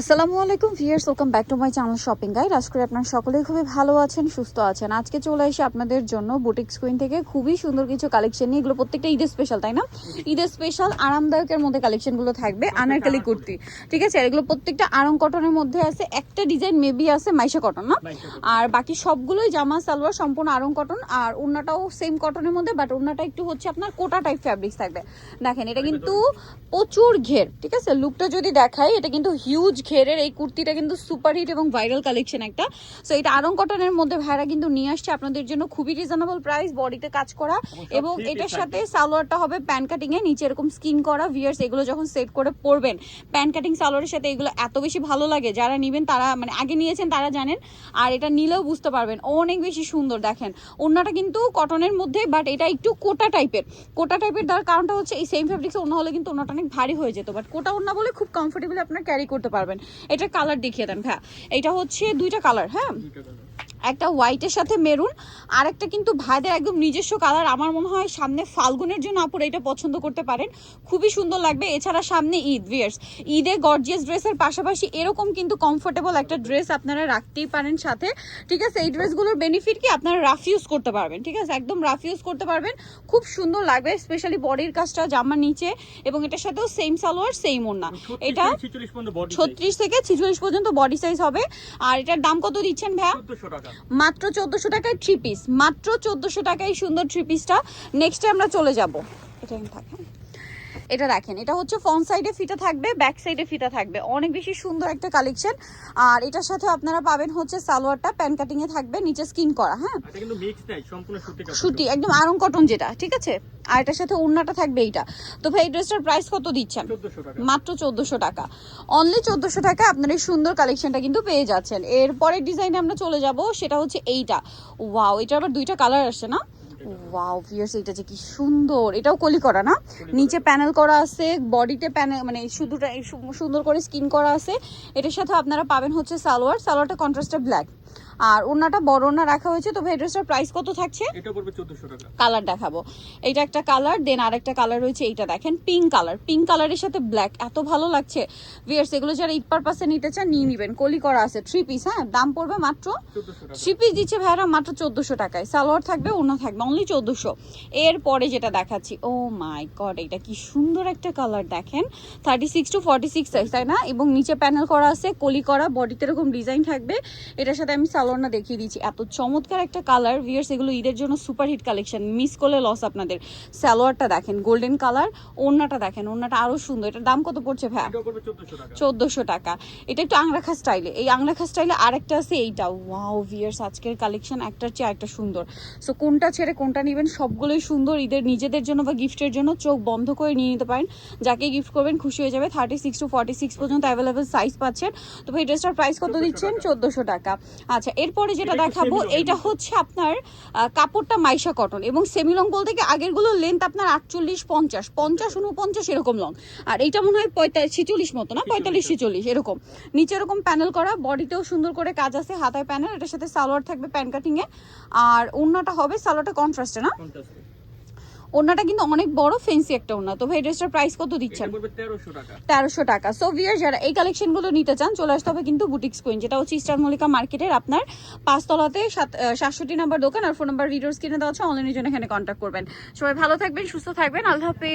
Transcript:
আসসালামু আলাইকুম viewers welcome back to my channel shopping guide. আজ করে আপনারা সকলেই খুবই ভালো আছেন সুস্থ আছেন। আজকে চলে এসে আপনাদের জন্য বুটিক স্ক্রিন থেকে খুবই সুন্দর কিছু কালেকশন নিয়ে। এগুলো প্রত্যেকটা ঈদের স্পেশাল তাই না? ঈদের স্পেশাল আরামদায়কের মধ্যে কালেকশনগুলো থাকবে আনারকালি কুর্তি। ঠিক আছে? এগুলো প্রত্যেকটা আরং কটনের মধ্যে আছে। একটা ডিজাইন মেবি আছে মাইশা কটন না? আর বাকি সবগুলোই জামা সালোয়ার সম্পূর্ণ আরং কটন আর ওড়নাটাও সেম কটনের মধ্যে বাট ওড়নাটা একটু হচ্ছে আপনার কোটা টাইপ ফ্যাব্রিক্স থাকবে। দেখেন এটা কিন্তু প্রচুর ঘের ঠিক আছে? লুকটা যদি দেখাই এটা কিন্তু হিউজ ঘেরের এই কুর্তিটা কিন্তু সুপার হিট এবং ভাইরাল কালেকশন একটা। সো এটা আরং কটনের মধ্যে ভাইরা কিন্তু নিয়ে আসছে। আপনাদের জন্য খুবই রিজনেবল প্রাইস বডিতে কাজ করা। এবং এটার সাথে সালোয়ারটা হবে প্যান কাটিং এ নিচে এরকম স্কিন করা ভিয়ার্স এগুলো যখন সেট করে পরবেন প্যান কাটিং সালোয়ারের সাথে এগুলো এত বেশি ভালো লাগে। যারা নেবেন তারা মানে আগে নিয়েছেন তারা জানেন আর এটা নিলেও বুঝতে পারবেন অনেক বেশি সুন্দর দেখেন। ওড়নাটা কিন্তু কটনের মধ্যে বাট এটা একটু কোটা টাইপের কোটা টাইপের দেওয়ার কারণটা হচ্ছে এই সেম ফেব্রিক্স ওড়না হলে কিন্তু ওড়নাটা অনেক ভারী হয়ে যেত। বাট কোটা ওড়না বলে খুব কমফোর্টেবল আপনার ক্যারি করতে পারবেন। এটার কালার দেখিয়ে দেন হ্যাঁ এটা হচ্ছে দুইটা কালার হ্যাঁ? একটা হোয়াইটের সাথে মেরুন আর একটা কিন্তু ভাইদের একদম নিজস্ব কালার আমার মনে হয় সামনে ফাল্গুনের জন্য আপুরা এটা পছন্দ করতে পারেন। খুবই সুন্দর লাগবে। এছাড়া সামনে ঈদ ভিয়ার্স ঈদে গর্জিয়াস ড্রেসের পাশাপাশি এরকম কিন্তু কমফোর্টেবল একটা ড্রেস আপনারা রাখতেই পারেন সাথে। ঠিক আছে? এই ড্রেসগুলোর বেনিফিট কি? আপনারা রাফ ইউজ করতে পারবেন। ঠিক আছে? একদম রাফ ইউজ করতে পারবেন। খুব সুন্দর লাগবে স্পেশালি বডির কাজটা জামার নিচে এবং এটার সাথেও সেম সালোয়ার সেম ওড়না। এটা ছত্রিশ থেকে ছিচল্লিশ পর্যন্ত বডি সাইজ হবে। আর এটার দাম কত দিচ্ছেন ভাইয়া? মাত্র চোদ্দশো টাকায় থ্রি পিস মাত্র চোদ্দশো টাকায় সুন্দর থ্রি পিসটা নেক্সটে আমরা চলে যাব। এটা থাকে এটা দেখেন এটা হচ্ছে ফ্রন্ট সাইডে ফিতা থাকবে ব্যাক সাইডে ফিতা থাকবে। অনেক বেশি সুন্দর একটা কালেকশন আর এটার সাথে আপনারা পাবেন হচ্ছে সালোয়ারটা প্যান কাটিং এ থাকবে নিচে স্কিন করা হ্যাঁ? সুতি একদম আরং কটন যেটা ঠিক আছে? আর এটার সাথে ওড়নাটা থাকবে এইটা। তো ভাই এই ড্রেসটার প্রাইস কত দিচ্ছেন? মাত্র চোদ্দশো টাকা। অনলি চোদ্দশো টাকা আপনার এই সুন্দর কালেকশনটা কিন্তু পেয়ে যাচ্ছেন। এরপরের ডিজাইনে আমরা চলে যাব সেটা হচ্ছে এইটা। ওয়াও এটা আবার দুইটা কালার আসছে না? ওয়াও ভিয়ার্স এটা যে কি সুন্দর। এটাও কলি করা না? নিচে প্যানেল করা আছে বডিতে প্যানেল মানে শুধুটা এই সুন্দর করে স্কিন করা আছে। এটার সাথে আপনারা পাবেন হচ্ছে সালোয়ার। সালোয়ারটা কন্ট্রাস্টে ব্ল্যাক আর ওনাটা বড় ওনা রাখা হয়েছে তো ভাই ড্রেসটার প্রাইস কত থাকছে? এটা পড়বে 1400 টাকা। কালার দেখাবো। এটা একটা কালার দেন আরেকটা কালার রয়েছে এইটা দেখেন পিঙ্ক কালার পিঙ্ক কালারের সাথে ব্ল্যাক এত ভালো লাগছে। ভিয়ার্স এগুলো যারা ঈদ পারপাসে নিতে চান নিয়ে নিবেন। কলি করা আছে থ্রি পিস হ্যাঁ? দাম পড়বে মাত্র 1400 টাকা। থ্রি পিস দিচ্ছে ভাইরা মাত্র চোদ্দশো টাকায়। সালোয়ার থাকবে অন্য থাকবে অনলি চোদ্দশো। এরপরে যেটা দেখাচ্ছি ও মাই গড এটা কি সুন্দর একটা কালার দেখেন। Thirty six to forty six size তাই না? এবং নিচে প্যানেল করা আছে কলি করা বডিতে এরকম ডিজাইন থাকবে। এটার সাথে আমি সালোয়ারটা দেখিয়ে দিচ্ছি। এত চমৎকার একটা কালার ভিয়ার্স এগুলো ঈদের জন্য সুপার হিট কালেকশন মিস করলে লস আপনাদের। সালোয়ারটা দেখেন গোল্ডেন কালার ওড়নাটা দেখেন ওড়নাটা আরও সুন্দর। এটার দাম কত পড়ছে ভাই এটা পড়বে 1400 টাকা। চোদ্দশো টাকা। এটা একটু আংরাখা স্টাইলে এই আংরাখা স্টাইলে আরেকটা আছে এইটা। ওয়াও ভিয়ার্স আজকের কালেকশন একটার চেয়ে একটা সুন্দর। সো কোনটা ছেড়ে কোনটা নেবেন সবগুলোই সুন্দর ঈদের নিজেদের জন্য বা গিফটের জন্য চোখ বন্ধ করে নিয়ে নিতে পারেন। যাকে গিফট করবেন খুশি হয়ে যাবে thirty six to forty six পর্যন্ত অ্যাভেলেবেল সাইজ পাচ্ছেন। তো এই ড্রেসটার প্রাইস কত দিচ্ছেন। চোদ্দশো টাকা। আচ্ছা এরপরে যেটা দেখাবো এইটা হচ্ছে আপনার কাপড়টা মাইশা কটন এবং সেমি লং বলতে কি আগেরগুলো লেন্থ আপনার আটচল্লিশ পঞ্চাশ পঞ্চাশ উনপঞ্চাশ এরকম লং আর এইটা মনে হয় পঁয়তাল্লিশ ছিচল্লিশ মতো না? পঁয়তাল্লিশ ছিচল্লিশ। এরকম। নিচে এরকম প্যানেল করা বডিতেও সুন্দর করে কাজ আছে হাতায় প্যানেল এটার সাথে সালোয়ার থাকবে প্যান কাটিং এ। আর অন্যটা হবে সালোয়ারটা কন্ট্রাস্টে না? 50 ওড়নাটা কিন্তু অনেক বড় ফেন্সি একটা ওনা তো ভাই ড্রেসটার প্রাইস কত দিচ্ছেন? তেরোশো টাকা। তেরোশো টাকা। সো ভিয়ার যারা এই কালেকশনগুলো নিতে চান চলে আসতে হবে কিন্তু বুটিক্স কুইন যেটা হচ্ছে ইস্টার মল্লিকা মার্কেটের আপনার পাঁচতলাতে সাতষট্টি নাম্বার দোকান আর ফোন নাম্বার ভিডিওস কিনে দেওয়া হচ্ছে অনলাইনের জন্য এখানে কন্ট্যাক্ট করবেন। সবাই ভালো থাকবেন সুস্থ থাকবেন আল্লাহ হাফেজ।